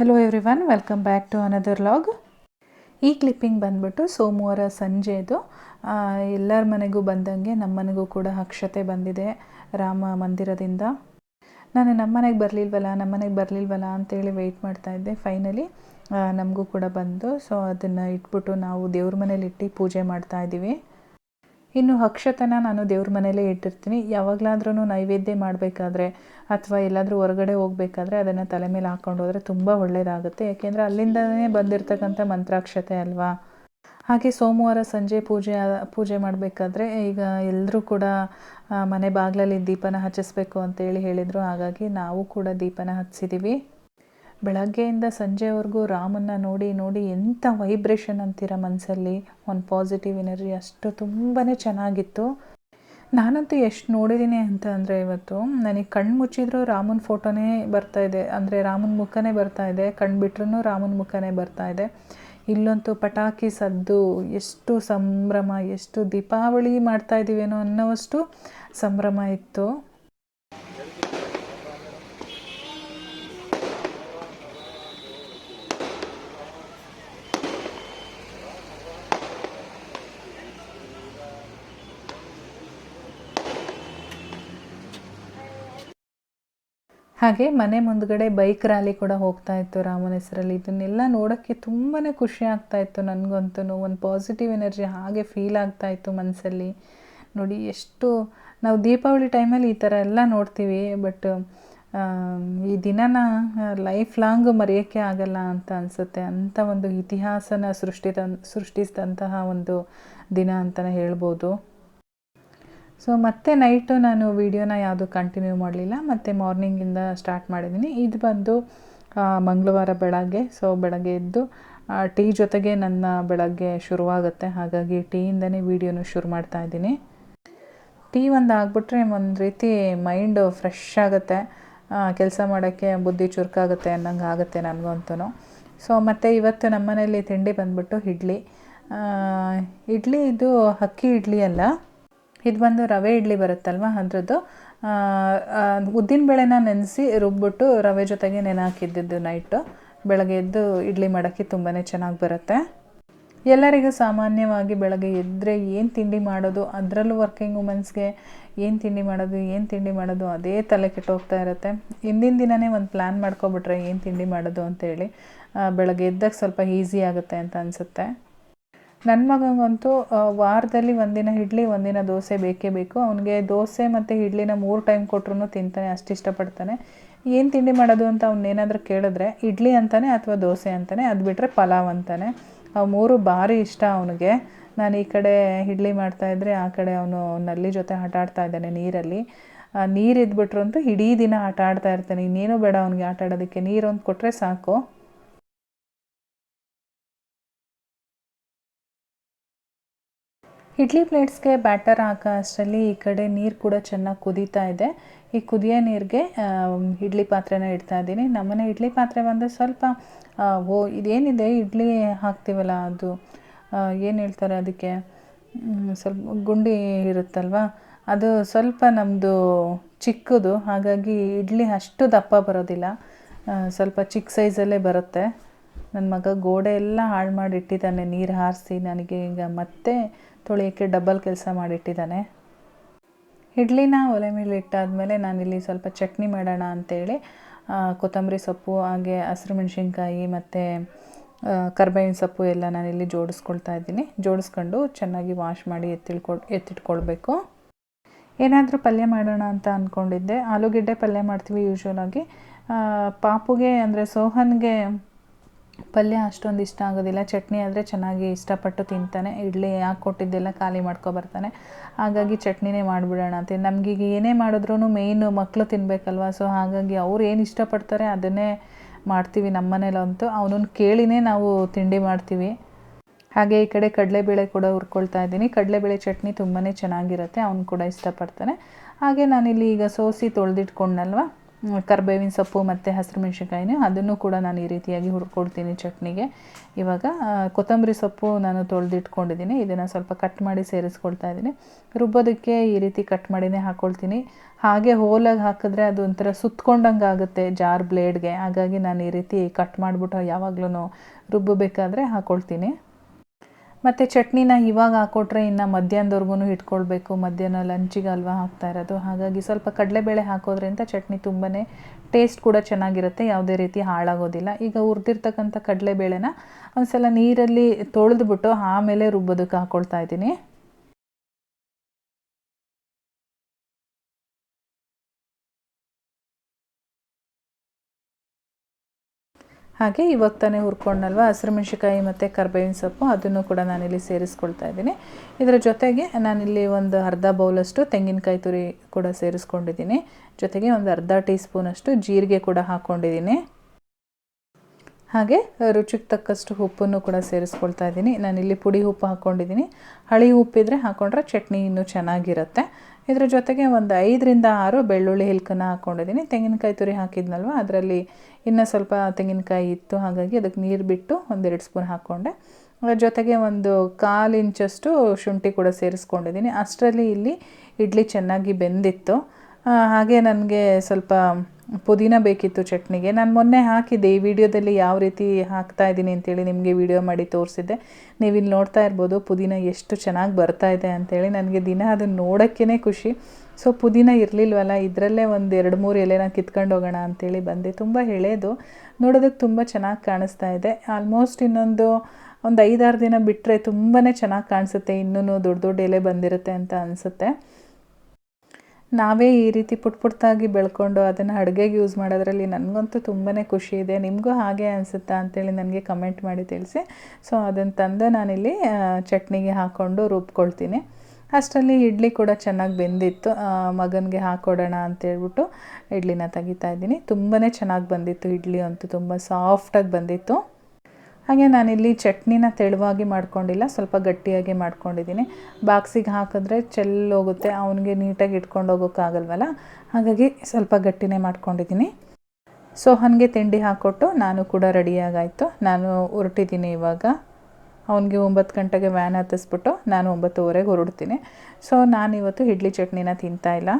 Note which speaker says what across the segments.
Speaker 1: Hello everyone welcome back to another log ಈ clipping ಬಂದ್ಬಿಟ್ಟು ಸೋಮವಾರ ಸಂಜೆದು ಎಲ್ಲರ ಮನೆಗೂ ಬಂದಂಗೆ ನಮ್ಮ ಮನೆಗೂ ಕೂಡ ಅಕ್ಷತೆ ಬಂದಿದೆ ರಾಮ ಮಂದಿರದಿಂದ. ನಾನು ನಮ್ಮ ಮನೆಗೆ ಬರಲಿಲ್ವಲ್ಲ, ನಮ್ಮ ಮನೆಗೆ ಬರಲಿಲ್ವಲ್ಲ ಅಂತೇಳಿ ವೆಯ್ಟ್ ಮಾಡ್ತಾ ಇದ್ದೆ ಫೈನಲಿ ನಮಗೂ ಕೂಡ ಬಂದು ಸೊ ಅದನ್ನು ಇಟ್ಬಿಟ್ಟು ನಾವು ದೇವ್ರ ಮನೇಲಿ ಇಟ್ಟು ಪೂಜೆ ಮಾಡ್ತಾ ಇದ್ದೀವಿ. ಇನ್ನು ಅಕ್ಷತನ ನಾನು ದೇವ್ರ ಮನೇಲೇ ಇಟ್ಟಿರ್ತೀನಿ. ಯಾವಾಗಲಾದ್ರೂ ನೈವೇದ್ಯ ಮಾಡಬೇಕಾದ್ರೆ ಅಥವಾ ಎಲ್ಲಾದರೂ ಹೊರಗಡೆ ಹೋಗಬೇಕಾದ್ರೆ ಅದನ್ನು ತಲೆ ಮೇಲೆ ಹಾಕ್ಕೊಂಡು ಹೋದರೆ ತುಂಬ ಒಳ್ಳೆಯದಾಗುತ್ತೆ ಯಾಕೆಂದರೆ ಅಲ್ಲಿಂದನೇ ಬಂದಿರತಕ್ಕಂಥ ಮಂತ್ರಾಕ್ಷತೆ ಅಲ್ವಾ? ಹಾಗೆ ಸೋಮವಾರ ಸಂಜೆ ಪೂಜೆ ಪೂಜೆ ಮಾಡಬೇಕಾದ್ರೆ ಈಗ ಎಲ್ಲರೂ ಕೂಡ ಮನೆ ಬಾಗಿಲಲ್ಲಿ ದೀಪನ ಹಚ್ಚಿಸ್ಬೇಕು ಅಂತೇಳಿ ಹೇಳಿದರು. ಹಾಗಾಗಿ ನಾವು ಕೂಡ ದೀಪನ ಹಚ್ಚಿದ್ದೀವಿ ಬೆಳಗ್ಗೆಯಿಂದ ಸಂಜೆವರೆಗೂ ರಾಮನ್ನ ನೋಡಿ ನೋಡಿ ಎಂಥ ವೈಬ್ರೇಷನ್ ಅಂತೀರ ಮನಸ್ಸಲ್ಲಿ ಒಂದು ಪಾಸಿಟಿವ್ ಎನರ್ಜಿ ಅಷ್ಟು ತುಂಬಾ ಚೆನ್ನಾಗಿತ್ತು. ನಾನಂತೂ ಎಷ್ಟು ನೋಡಿದ್ದೀನಿ ಅಂತ ಅಂದರೆ ಇವತ್ತು, ನನಗೆ ಕಣ್ಣು ಮುಚ್ಚಿದ್ರೂ ರಾಮನ ಫೋಟೋನೇ ಬರ್ತಾ ಇದೆ. ಅಂದರೆ ರಾಮನ ಮುಖನೇ ಬರ್ತಾ ಇದೆ. ಕಣ್ಣು ಬಿಟ್ರೂ ರಾಮನ ಮುಖನೇ ಬರ್ತಾ ಇದೆ. ಇಲ್ಲಂತೂ ಪಟಾಕಿ ಸದ್ದು, ಎಷ್ಟು ಸಂಭ್ರಮ, ಎಷ್ಟು ದೀಪಾವಳಿ ಮಾಡ್ತಾ ಇದ್ದೀವೇನೋ ಅನ್ನೋವಷ್ಟು ಸಂಭ್ರಮ ಇತ್ತು. ಹಾಗೆ ಮನೆ ಮುಂದ್ಗಡೆ ಬೈಕ್ ರ್ಯಾಲಿ ಕೂಡ ಹೋಗ್ತಾ ಇತ್ತು ರಾಮನ ಹೆಸರಲ್ಲಿ. ಇದನ್ನೆಲ್ಲ ನೋಡೋಕ್ಕೆ ತುಂಬಾ ಖುಷಿ ಆಗ್ತಾ ಇತ್ತು ನನಗಂತೂ. ಒಂದು ಪಾಸಿಟಿವ್ ಎನರ್ಜಿ ಹಾಗೆ ಫೀಲ್ ಆಗ್ತಾ ಇತ್ತು ಮನಸ್ಸಲ್ಲಿ ನೋಡಿ, ಎಷ್ಟು ನಾವು ದೀಪಾವಳಿ ಟೈಮಲ್ಲಿ ಈ ಥರ ಎಲ್ಲ ನೋಡ್ತೀವಿ ಬಟ್ ಈ ದಿನನ ಲೈಫ್ ಲಾಂಗ್ ಮರೆಯೋಕ್ಕೆ ಆಗಲ್ಲ ಅಂತ ಅನಿಸುತ್ತೆ. ಅಂಥ ಒಂದು ಇತಿಹಾಸನ ಸೃಷ್ಟಿ ಸೃಷ್ಟಿಸಿದಂತಹ ಒಂದು ದಿನ ಅಂತಲೇ ಹೇಳ್ಬೋದು. ಸೊ ಮತ್ತೆ ನೈಟು ನಾನು ವೀಡಿಯೋನ ಯಾವುದು ಕಂಟಿನ್ಯೂ ಮಾಡಲಿಲ್ಲ, ಮತ್ತು ಮಾರ್ನಿಂಗಿಂದ ಸ್ಟಾರ್ಟ್ ಮಾಡಿದ್ದೀನಿ ಇದು ಬಂದು ಮಂಗಳವಾರ ಬೆಳಗ್ಗೆ. ಸೊ ಬೆಳಗ್ಗೆ ಎದ್ದು ಟೀ ಜೊತೆಗೆ ನನ್ನ ಬೆಳಗ್ಗೆ ಶುರುವಾಗುತ್ತೆ. ಹಾಗಾಗಿ ಟೀಯಿಂದನೇ ವೀಡಿಯೋನು ಶುರು ಮಾಡ್ತಾ ಇದ್ದೀನಿ. ಟೀ ಒಂದು ಆಗಿಬಿಟ್ರೆ ಒಂದು ರೀತಿ ಮೈಂಡು ಫ್ರೆಶ್ ಆಗುತ್ತೆ. ಕೆಲಸ ಮಾಡೋಕ್ಕೆ ಬುದ್ಧಿ ಚುರುಕಾಗುತ್ತೆ ಅನ್ನಂಗೆ ಆಗುತ್ತೆ ನನಗಂತೂ ಸೊ ಮತ್ತು ಇವತ್ತು ನಮ್ಮ ಮನೇಲಿ ತಿಂಡಿ ಬಂದ್ಬಿಟ್ಟು ಇಡ್ಲಿ. ಇಡ್ಲಿ ಇದು ಅಕ್ಕಿ ಇಡ್ಲಿ ಅಲ್ಲ. ಇದು ಬಂದು ರವೆ ಇಡ್ಲಿ ಬರುತ್ತಲ್ವ? ಅದರದ್ದು ಉದ್ದಿನ ಬೇಳೆನ ನೆನೆಸಿ ರುಬ್ಬಿಟ್ಟು ರವೆ ಜೊತೆಗೆ ನೆನೆ ಹಾಕಿದ್ದಿದ್ದು ನೈಟು ಬೆಳಗ್ಗೆ ಎದ್ದು ಇಡ್ಲಿ ಮಾಡೋಕ್ಕೆ ತುಂಬಾ ಚೆನ್ನಾಗಿ ಬರುತ್ತೆ. ಎಲ್ಲರಿಗೂ ಸಾಮಾನ್ಯವಾಗಿ ಬೆಳಗ್ಗೆ ಎದ್ದರೆ ಏನು ತಿಂಡಿ ಮಾಡೋದು, ಅದರಲ್ಲೂ ವರ್ಕಿಂಗ್ ವುಮೆನ್ಸ್ಗೆ ಏನು ತಿಂಡಿ ಮಾಡೋದು, ಏನು ತಿಂಡಿ ಮಾಡೋದು, ಅದೇ ತಲೆ ಕೆಟ್ಟೋಗ್ತಾ ಇರುತ್ತೆ. ಹಿಂದಿನ ದಿನವೇ ಒಂದು ಪ್ಲ್ಯಾನ್ ಮಾಡ್ಕೊಬಿಟ್ರೆ ಏನು ತಿಂಡಿ ಮಾಡೋದು ಅಂತೇಳಿ ಬೆಳಗ್ಗೆ ಎದ್ದಾಗ ಸ್ವಲ್ಪ ಈಸಿ ಆಗುತ್ತೆ ಅಂತ ಅನಿಸುತ್ತೆ. ನನ್ನ ಮಗಂಗಂತೂ ವಾರದಲ್ಲಿ ಒಂದಿನ ಇಡ್ಲಿ, ಒಂದಿನ ದೋಸೆ ಬೇಕೇ ಬೇಕು. ಅವನಿಗೆ ದೋಸೆ ಮತ್ತು ಇಡ್ಲಿನ ಮೂರು ಟೈಮ್ ಕೊಟ್ರು ತಿಂತಾನೆ, ಅಷ್ಟು ಇಷ್ಟಪಡ್ತಾನೆ. ಏನು ತಿಂಡಿ ಮಾಡೋದು ಅಂತ ಅವನೇನಾದರೂ ಕೇಳಿದ್ರೆ, ಇಡ್ಲಿ ಅಂತಾನೆ ಅಥವಾ ದೋಸೆ ಅಂತಾನೆ, ಅದು ಬಿಟ್ಟರೆ ಪಲಾವ್ ಅಂತಾನೆ. ಅವು ಮೂರು ಭಾರಿ ಇಷ್ಟ ಅವನಿಗೆ. ನಾನು ಈ ಕಡೆ ಇಡ್ಲಿ ಮಾಡ್ತಾಯಿದ್ರೆ ಆ ಕಡೆ ಅವನು ನಲ್ಲಿ ಜೊತೆ ಆಟ ಆಡ್ತಾ ಇದ್ದಾನೆ ನೀರಲ್ಲಿ. ನೀರು ಇದ್ಬಿಟ್ರು ಅಂತೂ ಇಡೀ ದಿನ ಆಟ ಆಡ್ತಾ ಇರ್ತಾನೆ. ಇನ್ನೇನು ಬೇಡ ಅವನಿಗೆ ಆಟ ಆಡೋದಕ್ಕೆ. ನೀರೊಂದು ಕೊಟ್ಟರೆ ಸಾಕು. ಇಡ್ಲಿ ಪ್ಲೇಟ್ಸ್ಗೆ ಬ್ಯಾಟರ್ ಹಾಕೋ ಅಷ್ಟರಲ್ಲಿ ಈ ಕಡೆ ನೀರು ಕೂಡ ಚೆನ್ನಾಗಿ ಕುದೀತಾ ಇದೆ. ಈ ಕುದಿಯೋ ನೀರಿಗೆ ಇಡ್ಲಿ ಪಾತ್ರೆನ ಇಡ್ತಾ ಇದ್ದೀನಿ. ನಮ್ಮನೆ ಇಡ್ಲಿ ಪಾತ್ರೆ ಬಂದು ಸ್ವಲ್ಪ ಓ, ಇದೇನಿದೆ? ಇಡ್ಲಿ ಹಾಕ್ತೀವಲ್ಲ ಅದು. ಏನು ಹೇಳ್ತಾರೆ ಅದಕ್ಕೆ? ಸ್ವಲ್ಪ ಗುಂಡಿ ಇರುತ್ತಲ್ವ? ಅದು ಸ್ವಲ್ಪ ನಮ್ಮದು ಚಿಕ್ಕದು, ಹಾಗಾಗಿ ಇಡ್ಲಿ ಅಷ್ಟು ದಪ್ಪ ಬರೋದಿಲ್ಲ. ಸ್ವಲ್ಪ ಚಿಕ್ಕ ಸೈಜಲ್ಲೇ ಬರುತ್ತೆ. ನನ್ನ ಮಗ ಗೋಡೆ ಎಲ್ಲ ಹಾಳು ಮಾಡಿ ಇಟ್ಟಿದ್ದಾನೆ ನೀರು ಹಾರಿಸಿ, ನನಗೆ ಈಗ ಮತ್ತೆ ತೊಳೆಯೋಕ್ಕೆ ಡಬಲ್ ಕೆಲಸ ಮಾಡಿಟ್ಟಿದ್ದಾನೆ. ಇಡ್ಲಿನ ಒಲೆ ಮೇಲೆ ಇಟ್ಟಾದಮೇಲೆ ನಾನಿಲ್ಲಿ ಸ್ವಲ್ಪ ಚಟ್ನಿ ಮಾಡೋಣ ಅಂತೇಳಿ ಕೊತ್ತಂಬರಿ ಸೊಪ್ಪು, ಹಾಗೆ ಹಸಿರು ಮೆಣಸಿನ್ಕಾಯಿ ಮತ್ತು ಕರ್ಬೇವಿನ ಸೊಪ್ಪು ಎಲ್ಲ ನಾನಿಲ್ಲಿ ಜೋಡಿಸ್ಕೊಳ್ತಾ ಇದ್ದೀನಿ. ಜೋಡಿಸ್ಕೊಂಡು ಚೆನ್ನಾಗಿ ವಾಶ್ ಮಾಡಿ ಎತ್ತಿಳ್ಕೊ, ಎತ್ತಿಟ್ಕೊಳ್ಬೇಕು. ಏನಾದರೂ ಪಲ್ಯ ಮಾಡೋಣ ಅಂತ ಅಂದ್ಕೊಂಡಿದ್ದೆ ಆಲೂಗೆಡ್ಡೆ ಪಲ್ಯ ಮಾಡ್ತೀವಿ ಯೂಶ್ವಲಾಗಿ ಪಾಪುಗೆ ಅಂದರೆ ಸೋಹನ್ಗೆ ಪಲ್ಯ ಅಷ್ಟೊಂದು ಇಷ್ಟ ಆಗೋದಿಲ್ಲ. ಚಟ್ನಿ ಆದರೆ ಚೆನ್ನಾಗಿ ಇಷ್ಟಪಟ್ಟು ತಿಂತಾನೆ. ಇಡ್ಲಿ ಯಾಕೆ ಕೊಟ್ಟಿದ್ದೆಲ್ಲ ಖಾಲಿ ಮಾಡ್ಕೊಬರ್ತಾನೆ ಹಾಗಾಗಿ ಚಟ್ನಿನೇ ಮಾಡಿಬಿಡೋಣ ಅಂತ. ನಮಗೀಗ ಏನೇ ಮಾಡಿದ್ರೂ ಮೇಯ್ನು ಮಕ್ಕಳು ತಿನ್ನಬೇಕಲ್ವ ಸೊ ಹಾಗಾಗಿ ಅವ್ರು ಏನು ಇಷ್ಟಪಡ್ತಾರೆ ಅದನ್ನೇ ಮಾಡ್ತೀವಿ ನಮ್ಮ ಮನೇಲಂತೂ ಅವನನ್ನು ಕೇಳಿನೇ ನಾವು ತಿಂಡಿ ಮಾಡ್ತೀವಿ. ಹಾಗೆ ಈ ಕಡೆ ಕಡಲೆಬೇಳೆ ಕೂಡ ಹುರ್ಕೊಳ್ತಾ ಇದ್ದೀನಿ. ಕಡಲೆಬೇಳೆ ಚಟ್ನಿ ತುಂಬಾ ಚೆನ್ನಾಗಿರುತ್ತೆ. ಅವನು ಕೂಡ ಇಷ್ಟಪಡ್ತಾನೆ. ಹಾಗೆ ನಾನಿಲ್ಲಿ ಈಗ ಸೋಸಿ ತೊಳೆದಿಟ್ಕೊಂಡಲ್ವ ಕರ್ಬೇವಿನ ಸೊಪ್ಪು ಮತ್ತು ಹಸಿರು ಮೆಣಸಿನ್ಕಾಯಿನ ಅದನ್ನು ಕೂಡ ನಾನು ಈ ರೀತಿಯಾಗಿ ಹುರ್ಕೊಳ್ತೀನಿ ಚಟ್ನಿಗೆ. ಇವಾಗ ಕೊತ್ತಂಬರಿ ಸೊಪ್ಪು ನಾನು ತೊಳೆದಿಟ್ಕೊಂಡಿದ್ದೀನಿ. ಇದನ್ನು ಸ್ವಲ್ಪ ಕಟ್ ಮಾಡಿ ಸೇರಿಸ್ಕೊಳ್ತಾ ಇದ್ದೀನಿ. ರುಬ್ಬೋದಕ್ಕೆ ಈ ರೀತಿ ಕಟ್ ಮಾಡಿನೇ ಹಾಕ್ಕೊಳ್ತೀನಿ ಹಾಗೆ ಹೋಲಾಗಿ ಹಾಕಿದ್ರೆ ಅದು ಒಂಥರ ಸುತ್ಕೊಂಡಂಗೆ ಆಗುತ್ತೆ ಜಾರ್ ಬ್ಲೇಡ್ಗೆ ಹಾಗಾಗಿ ನಾನು ಈ ರೀತಿ ಕಟ್ ಮಾಡಿಬಿಟ್ಟು ಯಾವಾಗಲೂ ರುಬ್ಬಬೇಕಾದ್ರೆ ಹಾಕ್ಕೊಳ್ತೀನಿ ಮತ್ತು ಚಟ್ನಿನ ಇವಾಗ ಹಾಕ್ಕೊಟ್ರೆ ಇನ್ನು ಮಧ್ಯಾಹ್ನದವರೆಗೂ ಇಟ್ಕೊಳ್ಬೇಕು. ಮಧ್ಯಾಹ್ನ ಲಂಚಿಗೆ ಅಲ್ವಾ ಹಾಕ್ತಾ ಇರೋದು. ಹಾಗಾಗಿ ಸ್ವಲ್ಪ ಕಡಲೆಬೇಳೆ ಹಾಕೋದ್ರಿಂದ ಚಟ್ನಿ ತುಂಬಾ ಟೇಸ್ಟ್ ಕೂಡ ಚೆನ್ನಾಗಿರುತ್ತೆ. ಯಾವುದೇ ರೀತಿ ಹಾಳಾಗೋದಿಲ್ಲ. ಈಗ ಹುರಿದಿರ್ತಕ್ಕಂಥ ಕಡಲೆಬೇಳೆನ ಒಂದು ಸಲ ನೀರಲ್ಲಿ ತೊಳೆದ್ಬಿಟ್ಟು ಆಮೇಲೆ ರುಬ್ಬೋದಕ್ಕೆ ಹಾಕ್ಕೊಳ್ತಾ ಇದ್ದೀನಿ. ಹಾಗೆ ಇವಾಗ ತಾನೇ ಹುರ್ಕೊಂಡಲ್ವ ಹಸಿರು ಮೆಣಸಿಕಾಯಿ ಮತ್ತು ಕರ್ಬೇವಿನ ಸೊಪ್ಪು, ಅದನ್ನು ಕೂಡ ನಾನಿಲ್ಲಿ ಸೇರಿಸ್ಕೊಳ್ತಾ ಇದ್ದೀನಿ. ಇದರ ಜೊತೆಗೆ ನಾನಿಲ್ಲಿ ಒಂದು ಅರ್ಧ ಬೌಲಷ್ಟು ತೆಂಗಿನಕಾಯಿ ತುರಿ ಕೂಡ ಸೇರಿಸ್ಕೊಂಡಿದ್ದೀನಿ. ಜೊತೆಗೆ ಒಂದು ಅರ್ಧ ಟೀ ಸ್ಪೂನಷ್ಟು ಜೀರಿಗೆ ಕೂಡ ಹಾಕ್ಕೊಂಡಿದ್ದೀನಿ ಹಾಗೆ ರುಚಿಗೆ ತಕ್ಕಷ್ಟು ಉಪ್ಪನ್ನು ಕೂಡ ಸೇರಿಸ್ಕೊಳ್ತಾ ಇದ್ದೀನಿ. ನಾನಿಲ್ಲಿ ಪುಡಿ ಉಪ್ಪು ಹಾಕ್ಕೊಂಡಿದ್ದೀನಿ ಹಳಿ ಉಪ್ಪಿದ್ರೆ ಹಾಕ್ಕೊಂಡ್ರೆ ಚಟ್ನಿ ಇನ್ನೂ ಚೆನ್ನಾಗಿರುತ್ತೆ. ಇದ್ರ ಜೊತೆಗೆ ಒಂದು ಐದರಿಂದ ಆರು ಬೆಳ್ಳುಳ್ಳಿ ಹಿಲ್ಕನ್ನು ಹಾಕ್ಕೊಂಡಿದ್ದೀನಿ ತೆಂಗಿನಕಾಯಿ ತುರಿ ಹಾಕಿದ್ನಲ್ವ, ಅದರಲ್ಲಿ ಇನ್ನೂ ಸ್ವಲ್ಪ ತೆಂಗಿನಕಾಯಿ ಇತ್ತು, ಹಾಗಾಗಿ ಅದಕ್ಕೆ ನೀರು ಬಿಟ್ಟು ಒಂದೆರಡು ಸ್ಪೂನ್ ಹಾಕ್ಕೊಂಡೆ ಅದರ ಜೊತೆಗೆ ಒಂದು ಕಾಲು ಇಂಚಷ್ಟು ಶುಂಠಿ ಕೂಡ ಸೇರಿಸ್ಕೊಂಡಿದ್ದೀನಿ. ಅಷ್ಟರಲ್ಲಿ ಇಲ್ಲಿ ಇಡ್ಲಿ ಚೆನ್ನಾಗಿ ಬೆಂದಿತ್ತು. ಹಾಗೆ ನನಗೆ ಸ್ವಲ್ಪ ಪುದೀನ ಬೇಕಿತ್ತು ಚಟ್ನಿಗೆ. ನಾನು ಮೊನ್ನೆ ಹಾಕಿದ್ದೆ. ಈ ವಿಡಿಯೋದಲ್ಲಿ ಯಾವ ರೀತಿ ಹಾಕ್ತಾ ಇದ್ದೀನಿ ಅಂತೇಳಿ ನಿಮಗೆ ವಿಡಿಯೋ ಮಾಡಿ ತೋರಿಸಿದ್ದೆ. ನೀವು ಇಲ್ಲಿ ನೋಡ್ತಾ ಇರ್ಬೋದು, ಪುದೀನ ಎಷ್ಟು ಚೆನ್ನಾಗಿ ಬರ್ತಾ ಇದೆ ಅಂತೇಳಿ. ನನಗೆ ದಿನ ಅದನ್ನು ನೋಡೋಕ್ಕೇ ಖುಷಿ. ಸೊ, ಪುದೀನ ಇರಲಿಲ್ವಲ್ಲ, ಇದರಲ್ಲೇ ಒಂದು ಎರಡು ಮೂರು ಎಲೆನ ಕಿತ್ಕೊಂಡು ಹೋಗೋಣ ಅಂತೇಳಿ ಬಂದೆ. ತುಂಬ ಎಳೆದು ನೋಡೋದಕ್ಕೆ ತುಂಬ ಚೆನ್ನಾಗಿ ಕಾಣಿಸ್ತಾ ಇದೆ. ಆಲ್ಮೋಸ್ಟ್ ಇನ್ನೊಂದು ಒಂದು ಐದಾರು ದಿನ ಬಿಟ್ಟರೆ ತುಂಬಾ ಚೆನ್ನಾಗಿ ಕಾಣಿಸುತ್ತೆ. ಇನ್ನೂ ದೊಡ್ಡ ದೊಡ್ಡ ಎಲೆ ಬಂದಿರುತ್ತೆ ಅಂತ ಅನಿಸುತ್ತೆ. ನಾವೇ ಈ ರೀತಿ ಪುಟ್ ಪುಟ್ಟಾಗಿ ಬೆಳ್ಕೊಂಡು ಅದನ್ನು ಅಡುಗೆಗೆ ಯೂಸ್ ಮಾಡೋದ್ರಲ್ಲಿ ನನಗಂತೂ ತುಂಬಾ ಖುಷಿ ಇದೆ. ನಿಮಗೂ ಹಾಗೆ ಅನಿಸುತ್ತಾ ಅಂತೇಳಿ ನನಗೆ ಕಮೆಂಟ್ ಮಾಡಿ ತಿಳಿಸಿ. ಸೊ ಅದನ್ನು ತಂದು ನಾನಿಲ್ಲಿ ಚಟ್ನಿಗೆ ಹಾಕ್ಕೊಂಡು ರುಬ್ಕೊಳ್ತೀನಿ. ಅಷ್ಟರಲ್ಲಿ ಇಡ್ಲಿ ಕೂಡ ಚೆನ್ನಾಗಿ ಬೆಂದಿತ್ತು. ಮಗನಿಗೆ ಹಾಕ್ಕೊಡೋಣ ಅಂತೇಳ್ಬಿಟ್ಟು ಇಡ್ಲಿನ ತೆಗಿತಾ ಇದ್ದೀನಿ. ತುಂಬಾ ಚೆನ್ನಾಗಿ ಬಂದಿತ್ತು. ಇಡ್ಲಿ ಅಂತೂ ತುಂಬ ಸಾಫ್ಟಾಗಿ ಬಂದಿತ್ತು. ಹಾಗೆ ನಾನಿಲ್ಲಿ ಚಟ್ನಿನ ತೆಳುವಾಗಿ ಮಾಡ್ಕೊಂಡಿಲ್ಲ, ಸ್ವಲ್ಪ ಗಟ್ಟಿಯಾಗಿ ಮಾಡ್ಕೊಂಡಿದ್ದೀನಿ. ಬಾಕ್ಸಿಗೆ ಹಾಕಿದ್ರೆ ಚೆಲ್ಲೋಗುತ್ತೆ ಅವನಿಗೆ ನೀಟಾಗಿ ಇಟ್ಕೊಂಡು ಹೋಗೋಕ್ಕಾಗಲ್ವಲ್ಲ? ಹಾಗಾಗಿ ಸ್ವಲ್ಪ ಗಟ್ಟಿನೇ ಮಾಡ್ಕೊಂಡಿದ್ದೀನಿ. ಸೋಹನ್ಗೆ ತಿಂಡಿ ಹಾಕ್ಕೊಟ್ಟು ನಾನು ಕೂಡ ರೆಡಿಯಾಗಾಯಿತು. ನಾನು ಹೊರಟಿದ್ದೀನಿ ಇವಾಗ. ಅವನಿಗೆ ಒಂಬತ್ತು ಗಂಟೆಗೆ ವ್ಯಾನ್ ಹತ್ತಿಸ್ಬಿಟ್ಟು ನಾನು ಒಂಬತ್ತುವರೆಗೆ ಹೊರಡ್ತೀನಿ ಸೊ, ನಾನಿವತ್ತು ಇಡ್ಲಿ ಚಟ್ನಿನ ತಿಂತಾ ಇಲ್ಲ.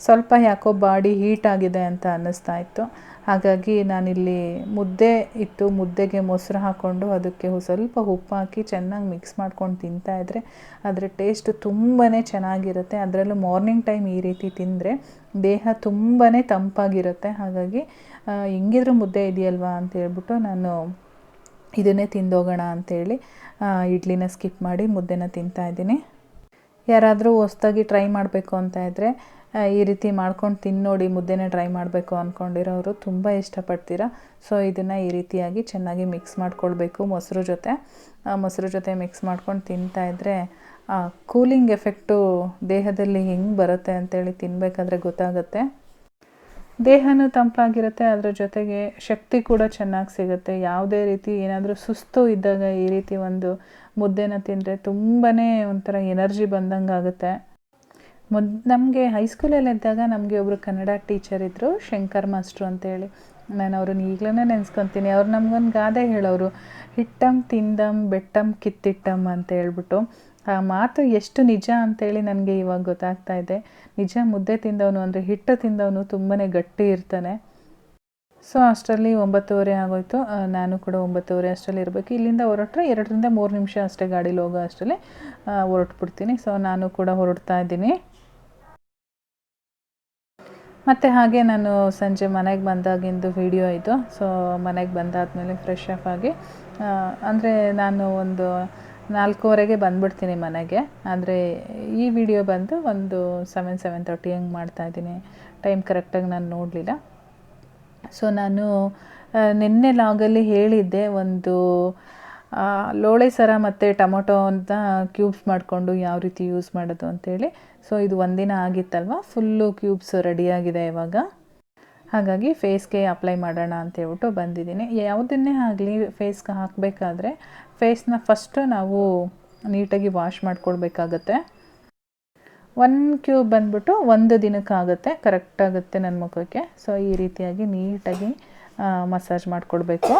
Speaker 1: ಸ್ವಲ್ಪ ಯಾಕೋ ಬಾಡಿ ಹೀಟ್ ಆಗಿದೆ ಅಂತ ಅನ್ನಿಸ್ತಾ ಇತ್ತು. ಹಾಗಾಗಿ ನಾನಿಲ್ಲಿ ಮುದ್ದೆ ಇತ್ತು ಮುದ್ದೆಗೆ ಮೊಸರು ಹಾಕ್ಕೊಂಡು ಅದಕ್ಕೆ ಸ್ವಲ್ಪ ಉಪ್ಪು ಹಾಕಿ ಚೆನ್ನಾಗಿ ಮಿಕ್ಸ್ ಮಾಡ್ಕೊಂಡು ತಿಂತಾ ಇದ್ದರೆ ಅದರ ಟೇಸ್ಟ್ ತುಂಬಾ ಚೆನ್ನಾಗಿರುತ್ತೆ. ಅದರಲ್ಲೂ ಮಾರ್ನಿಂಗ್ ಟೈಮ್ ಈ ರೀತಿ ತಿಂದರೆ ದೇಹ ತುಂಬಾ ತಂಪಾಗಿರುತ್ತೆ. ಹಾಗಾಗಿ ಹೆಂಗಿದ್ರೂ ಮುದ್ದೆ ಇದೆಯಲ್ವಾ ಅಂತ ಹೇಳ್ಬಿಟ್ಟು ನಾನು ಇದನ್ನೇ ತಿಂದೋಗೋಣ ಅಂಥೇಳಿ ಇಡ್ಲಿನ ಸ್ಕಿಪ್ ಮಾಡಿ ಮುದ್ದೆನ ತಿಂತಾ ಇದ್ದೀನಿ. ಯಾರಾದರೂ ಹೊಸ್ದಾಗಿ ಟ್ರೈ ಮಾಡಬೇಕು ಅಂತ ಇದ್ದರೆ ಈ ರೀತಿ ಮಾಡ್ಕೊಂಡು ತಿನ್ನೋಡಿ ನೋಡಿ ಮುದ್ದೆನ ಟ್ರೈ ಮಾಡಬೇಕು ಅಂದ್ಕೊಂಡಿರೋರು ತುಂಬ ಇಷ್ಟಪಡ್ತೀರ? ಸೊ ಇದನ್ನು ಈ ರೀತಿಯಾಗಿ ಚೆನ್ನಾಗಿ ಮಿಕ್ಸ್ ಮಾಡ್ಕೊಳ್ಬೇಕು ಮೊಸರು ಜೊತೆ. ಮೊಸರು ಜೊತೆ ಮಿಕ್ಸ್ ಮಾಡ್ಕೊಂಡು ತಿಂತಾ ಇದ್ದರೆ ಕೂಲಿಂಗ್ ಎಫೆಕ್ಟು ದೇಹದಲ್ಲಿ ಹೆಂಗೆ ಬರುತ್ತೆ ಅಂತೇಳಿ ತಿನ್ನಬೇಕಾದ್ರೆ ಗೊತ್ತಾಗುತ್ತೆ. ದೇಹನೂ ತಂಪಾಗಿರುತ್ತೆ, ಅದರ ಜೊತೆಗೆ ಶಕ್ತಿ ಕೂಡ ಚೆನ್ನಾಗಿ ಸಿಗುತ್ತೆ. ಯಾವುದೇ ರೀತಿ ಏನಾದರೂ ಸುಸ್ತು ಇದ್ದಾಗ ಈ ರೀತಿ ಒಂದು ಮುದ್ದೆನ ತಿಂದರೆ ತುಂಬಾ ಒಂಥರ ಎನರ್ಜಿ ಬಂದಂಗೆ ಆಗುತ್ತೆ ಮೊದ್, ನಮಗೆ ಹೈಸ್ಕೂಲಲ್ಲಿದ್ದಾಗ ನಮಗೆ ಒಬ್ಬರು ಕನ್ನಡ ಟೀಚರ್ ಇದ್ದರು ಶಂಕರ್ ಮಾಸ್ಟ್ರು ಅಂತೇಳಿ. ನಾನು ಅವ್ರನ್ನ ಈಗಲೇ ನೆನೆಸ್ಕೊತೀನಿ. ಅವ್ರು ನಮ್ಗೊಂದು ಗಾದೆ ಹೇಳೋರು ಹಿಟ್ಟಂ, ತಿಂದಂ, ಬೆಟ್ಟಂ, ಕಿತ್ತಿಟ್ಟಂ ಅಂತ ಹೇಳ್ಬಿಟ್ಟು. ಆ ಮಾತು ಎಷ್ಟು ನಿಜ ಅಂತೇಳಿ ನನಗೆ ಇವಾಗ ಗೊತ್ತಾಗ್ತಾ ಇದೆ. ನಿಜ ಮುದ್ದೆ ತಿಂದವನು ಅಂದರೆ ಹಿಟ್ಟು ತಿಂದವನು ತುಂಬಾ ಗಟ್ಟಿ ಇರ್ತಾನೆ. ಸೊ, ಅಷ್ಟರಲ್ಲಿ ಒಂಬತ್ತುವರೆ ಆಗೋಯ್ತು. ನಾನು ಕೂಡ ಒಂಬತ್ತುವರೆ ಅಷ್ಟರಲ್ಲಿ ಇರಬೇಕು. ಇಲ್ಲಿಂದ ಹೊರಟ್ರೆ ಎರಡರಿಂದ ಮೂರು ನಿಮಿಷ ಅಷ್ಟೇ ಗಾಡೀಲಿ ಹೋಗೋ ಅಷ್ಟರಲ್ಲಿ ಹೊರಟ್ಬಿಡ್ತೀನಿ. ಸೊ, ನಾನು ಕೂಡ ಹೊರಡ್ತಾ ಇದ್ದೀನಿ. ಮತ್ತು ಹಾಗೆ ನಾನು ಸಂಜೆ ಮನೆಗೆ ಬಂದಾಗಿಂದು ವಿಡಿಯೋ ಇದು. ಸೊ ಮನೆಗೆ ಬಂದಾದಮೇಲೆ ಫ್ರೆಶ್ ಅಪ್ ಆಗಿ ಅಂದರೆ ನಾನು ಒಂದು ನಾಲ್ಕೂವರೆಗೆ ಬಂದ್ಬಿಡ್ತೀನಿ ಮನೆಗೆ. ಆದರೆ ಈ ವಿಡಿಯೋ ಬಂದು ಒಂದು ಸೆವೆನ್ ಸೆವೆನ್ ತರ್ಟಿ ಹಂಗೆ ಮಾಡ್ತಾಯಿದ್ದೀನಿ ಟೈಮ್ ಕರೆಕ್ಟಾಗಿ ನಾನು ನೋಡಲಿಲ್ಲ. ಸೊ ನಾನು ನಿನ್ನೆ ಲಾಗಲ್ಲಿ ಹೇಳಿದ್ದೆ ಒಂದು ಲೋಳೆ ಸರ ಮತ್ತು ಟೊಮೊಟೊ ಅಂತ ಕ್ಯೂಬ್ಸ್ ಮಾಡಿಕೊಂಡು ಯಾವ ರೀತಿ ಯೂಸ್ ಮಾಡೋದು ಅಂತೇಳಿ. ಸೊ ಇದು ಒಂದಿನ ಆಗಿತ್ತಲ್ವ? ಫುಲ್ಲು ಕ್ಯೂಬ್ಸ್ ರೆಡಿಯಾಗಿದೆ ಇವಾಗ. ಹಾಗಾಗಿ ಫೇಸ್ಗೆ ಅಪ್ಲೈ ಮಾಡೋಣ ಅಂತ ಹೇಳ್ಬಿಟ್ಟು ಬಂದಿದ್ದೀನಿ. ಯಾವುದನ್ನೇ ಆಗಲಿ ಫೇಸ್ಗೆ ಹಾಕಬೇಕಾದ್ರೆ ಫೇಸ್ನ ಫಸ್ಟು ನಾವು ನೀಟಾಗಿ ವಾಶ್ ಮಾಡಿಕೊಡ್ಬೇಕಾಗತ್ತೆ. ಒನ್ ಕ್ಯೂಬ್ ಬಂದ್ಬಿಟ್ಟು ಒಂದು ದಿನಕ್ಕಾಗುತ್ತೆ ಕರೆಕ್ಟಾಗುತ್ತೆ ನನ್ನ ಮುಖಕ್ಕೆ. ಸೊ ಈ ರೀತಿಯಾಗಿ ನೀಟಾಗಿ ಮಸಾಜ್ ಮಾಡಿಕೊಡ್ಬೇಕು.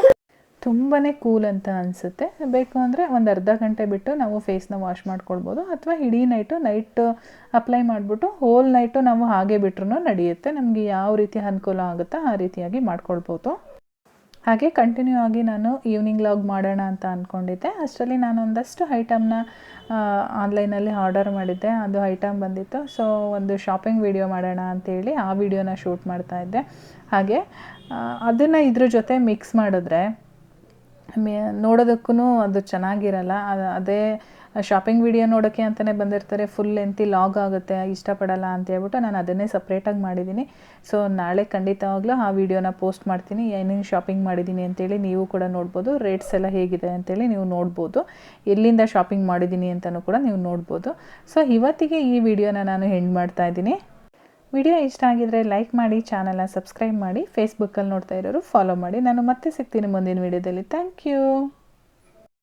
Speaker 1: ತುಂಬಾ ಕೂಲ್ ಅಂತ ಅನಿಸುತ್ತೆ. ಬೇಕು ಅಂದರೆ ಒಂದು ಅರ್ಧ ಗಂಟೆ ಬಿಟ್ಟು ನಾವು ಫೇಸ್ನ ವಾಶ್ ಮಾಡ್ಕೊಳ್ಬೋದು. ಅಥವಾ ಇಡೀ ನೈಟು ನೈಟ್ ಅಪ್ಲೈ ಮಾಡಿಬಿಟ್ಟು ಹೋಲ್ ನೈಟು ನಾವು ಹಾಗೆ ಬಿಟ್ರೂ ನಡೆಯುತ್ತೆ. ನಮಗೆ ಯಾವ ರೀತಿ ಅನುಕೂಲ ಆಗುತ್ತೋ ಆ ರೀತಿಯಾಗಿ ಮಾಡ್ಕೊಳ್ಬೋದು. ಹಾಗೆ ಕಂಟಿನ್ಯೂ ಆಗಿ ನಾನು ಈವ್ನಿಂಗ್ ಲಾಗ್ ಮಾಡೋಣ ಅಂತ ಅಂದ್ಕೊಂಡಿದ್ದೆ ಅಷ್ಟರಲ್ಲಿ ನಾನು ಒಂದಷ್ಟು ಐಟಮ್ನ ಆನ್ಲೈನಲ್ಲಿ ಆರ್ಡರ್ ಮಾಡಿದ್ದೆ. ಅದು ಐಟಮ್ ಬಂದಿತ್ತು. ಸೊ ಒಂದು ಶಾಪಿಂಗ್ ವಿಡಿಯೋ ಮಾಡೋಣ ಅಂತೇಳಿ ಆ ವಿಡಿಯೋನ ಶೂಟ್ ಮಾಡ್ತಾಯಿದ್ದೆ ಹಾಗೆ ಅದನ್ನು ಇದ್ರ ಜೊತೆ ಮಿಕ್ಸ್ ಮಾಡಿದ್ರೆ ಮೇ ನೋಡೋದಕ್ಕೂ ಅದು ಚೆನ್ನಾಗಿರಲ್ಲ. ಅದೇ ಶಾಪಿಂಗ್ ವಿಡಿಯೋ ನೋಡೋಕ್ಕೆ ಅಂತಲೇ ಬಂದಿರ್ತಾರೆ. ಫುಲ್ ಲೆಂತಿ ಲಾಗ್ ಆಗುತ್ತೆ. ಇಷ್ಟಪಡಲ್ಲ ಅಂತ ಹೇಳ್ಬಿಟ್ಟು ನಾನು ಅದನ್ನೇ ಸಪ್ರೇಟಾಗಿ ಮಾಡಿದ್ದೀನಿ ಸೊ ನಾಳೆ ಖಂಡಿತವಾಗ್ಲೂ ಆ ವಿಡಿಯೋನ ಪೋಸ್ಟ್ ಮಾಡ್ತೀನಿ. ಏನೇನು ಶಾಪಿಂಗ್ ಮಾಡಿದ್ದೀನಿ ಅಂತೇಳಿ ನೀವು ಕೂಡ ನೋಡ್ಬೋದು. ರೇಟ್ಸ್ ಎಲ್ಲ ಹೇಗಿದೆ ಅಂತೇಳಿ ನೀವು ನೋಡ್ಬೋದು. ಎಲ್ಲಿಂದ ಶಾಪಿಂಗ್ ಮಾಡಿದ್ದೀನಿ ಅಂತಲೂ ಕೂಡ ನೀವು ನೋಡ್ಬೋದು. ಸೊ ಇವತ್ತಿಗೆ ಈ ವಿಡಿಯೋನ ನಾನು ಹೆಂಡ್ ಮಾಡ್ತಾ ಇದ್ದೀನಿ. ವಿಡಿಯೋ ಇಷ್ಟ ಆಗಿದ್ರೆ ಲೈಕ್ ಮಾಡಿ, ಚಾನಲ್ನ ಸಬ್ಸ್ಕ್ರೈಬ್ ಮಾಡಿ ಫೇಸ್ಬುಕ್ಕಲ್ಲಿ ನೋಡ್ತಾ ಇರೋರು ಫಾಲೋ ಮಾಡಿ. ನಾನು ಮತ್ತೆ ಸಿಗ್ತೀನಿ ಮುಂದಿನ ವಿಡಿಯೋದಲ್ಲಿ. Thank you